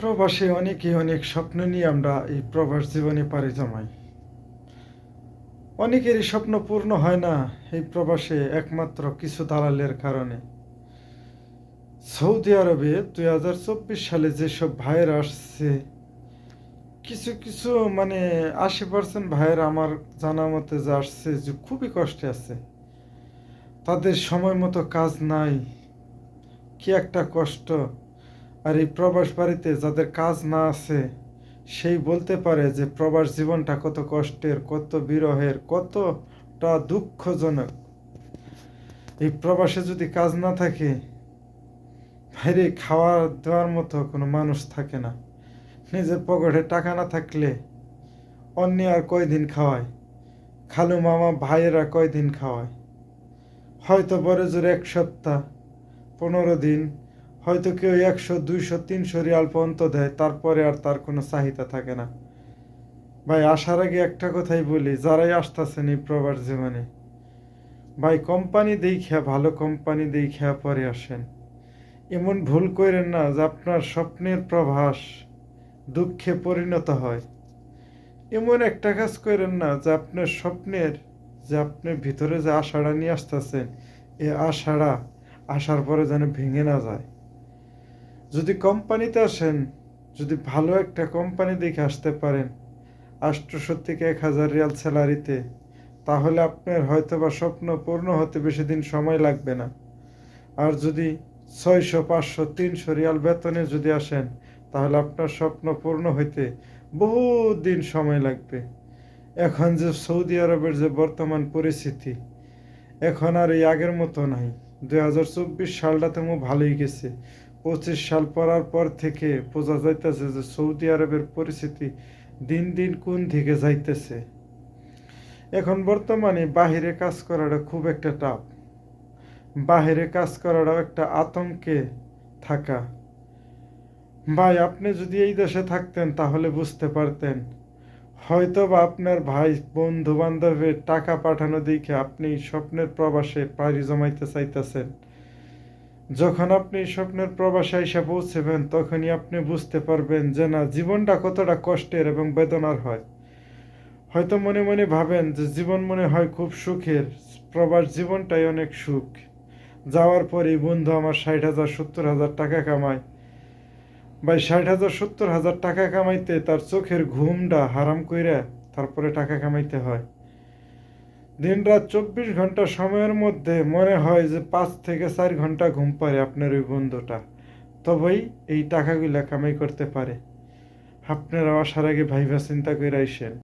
প্রবাসে অনেকে অনেক স্বপ্ন নিয়ে আমরা এই প্রবাস জীবনে পাড়ি জমাই। অনেকেরই স্বপ্ন পূর্ণ হয় না এই প্রবাসে একমাত্র কিছু দালালের কারণে। সৌদি আরবে দুই হাজার চব্বিশ সালে যেসব ভাইয়েরা আসছে, কিছু কিছু মানে আশি পার্সেন্ট ভাইয়েরা আমার জানা মতে যে আসছে যে খুবই কষ্টে আছে। তাদের সময় মতো কাজ নাই, কি একটা কষ্ট। আর এই প্রবাস বাড়িতে যাদের কাজ না আছে, সেই বলতে পারে যে প্রবাস জীবনটা কত কষ্টের, কত বিরহের, কতটা দুঃখজনক। এই প্রবাসে যদি কাজ না থাকে বাইরে খাওয়া দেওয়ার মতো কোনো মানুষ থাকে না। নিজের পকেটে টাকা না থাকলে অন্য আর কয়দিন খাওয়ায়? খালু মামা ভাইয়েরা কয়দিন খাওয়ায়? হয়তো বড় জোর এক সপ্তাহ, পনেরো দিন হয়তো কেউ একশো, দুইশো, তিনশো রিয়াল পর্যন্ত দেয়, তারপরে আর তার কোনো চাহিদা থাকে না। ভাই, আসার আগে একটা কথাই বলি, যারাই আসতেছেন এই প্রবাস জীবনে, ভাই, কোম্পানি দেখা, ভালো কোম্পানি দেখা পরে আসেন। এমন ভুল করেন না যে আপনার স্বপ্নের প্রভাস দুঃখে পরিণত হয়। এমন একটা কাজ করেন না যে আপনার স্বপ্নের, যে আপনি ভিতরে যে আশাটা নিয়ে আসতেছেন, এ আশাটা আসার পরে যেন ভেঙে না যায়। যদি কোম্পানিতে আসেন, যদি ভালো একটা কোম্পানি দেখে আসতে পারেন আষ্টশো থেকে এক হাজার রিয়াল স্যালারিতে, তাহলে আপনার হয়তো বা স্বপ্ন পূর্ণ হতে বেশি দিন সময় লাগবে না। আর যদি ছয়শো, পাঁচশো, তিনশো রিয়াল বেতনে যদি আসেন, তাহলে আপনার স্বপ্ন পূর্ণ হইতে বহু দিন সময় লাগবে। এখন যে সৌদি আরবের যে বর্তমান পরিস্থিতি, এখন আর এই আগের মতো নাই। দুই হাজার চব্বিশ সালটা তেমন ভালোই গেছে। পঁচিশ সাল পড়ার পর থেকে বোঝা যাইতেছে যে সৌদি আরবের পরিস্থিতি দিন দিন কোন দিকে যাইতেছে। এখন বর্তমানে বাহিরে কাজ করাটা খুব একটা টাফ। বাহিরে কাজ করাটাও একটা আতঙ্কে থাকা। ভাই, আপনি যদি এই দেশে থাকতেন তাহলে বুঝতে পারতেন। হয়তো বা আপনার ভাই বন্ধু বান্ধবের টাকা পাঠানো দেখে আপনি স্বপ্নের প্রবাসে পাড়ি জমাইতে চাইতেছেন। যখন আপনি স্বপ্নের প্রবাসে এসে পৌঁছেবেন, তখনই আপনি বুঝতে পারবেন যে না, জীবনটা কতটা কষ্টের এবং বেদনার হয়। হয়তো মনে মনে ভাবেন যে জীবন মনে হয় খুব সুখের, প্রবাস জীবনটাই অনেক সুখ। যাওয়ার পরেই বন্ধু আমার ষাট হাজার, সত্তর হাজার টাকা কামায়। বা ষাট হাজার, সত্তর হাজার টাকা কামাইতে তার চোখের ঘুমটা হারাম কইরা তারপরে টাকা কামাইতে হয়। দিন রাত চব্বিশ ঘণ্টা সময়ের মধ্যে মনে হয় যে পাঁচ থেকে চার ঘণ্টা ঘুম পারে আপনার ওই বন্ধুটা। তবেই এই টাকাগুলা কামাই করতে পারে। আপনারা আসার আগে ভাইবা চিন্তা করে আইসেন।